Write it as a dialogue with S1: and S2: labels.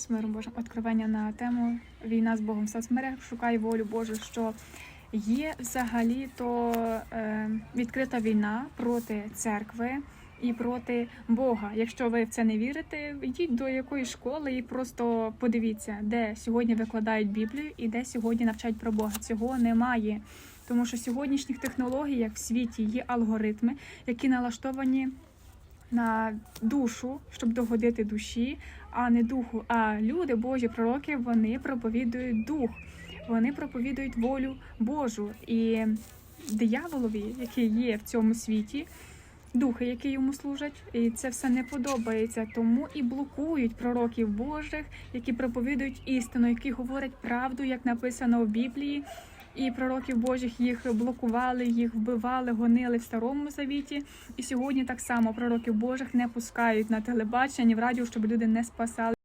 S1: з миром Божим откровення на тему війна з Богом в соцмережах шукай волю Божу, що є взагалі то е, відкрита війна проти церкви і проти Бога. Якщо ви в це не вірите, йдіть до якоїсь школи і просто подивіться, де сьогодні викладають Біблію і де сьогодні навчають про Бога. Цього немає. Тому що сьогоднішніх технологіях в світі є алгоритми, які налаштовані на душу, щоб догодити душі, а не духу. А люди, Божі пророки, вони проповідують дух, вони проповідують волю Божу. І дияволові, який є в цьому світі, духи, які йому служать, і це все не подобається. Тому і блокують пророків Божих, які проповідують істину, які говорять правду, як написано в Біблії. І пророків Божих їх блокували, їх вбивали, гонили в старому завіті. І сьогодні так само пророків Божих не пускають на телебачення, ні в радіо, щоб люди не спасали.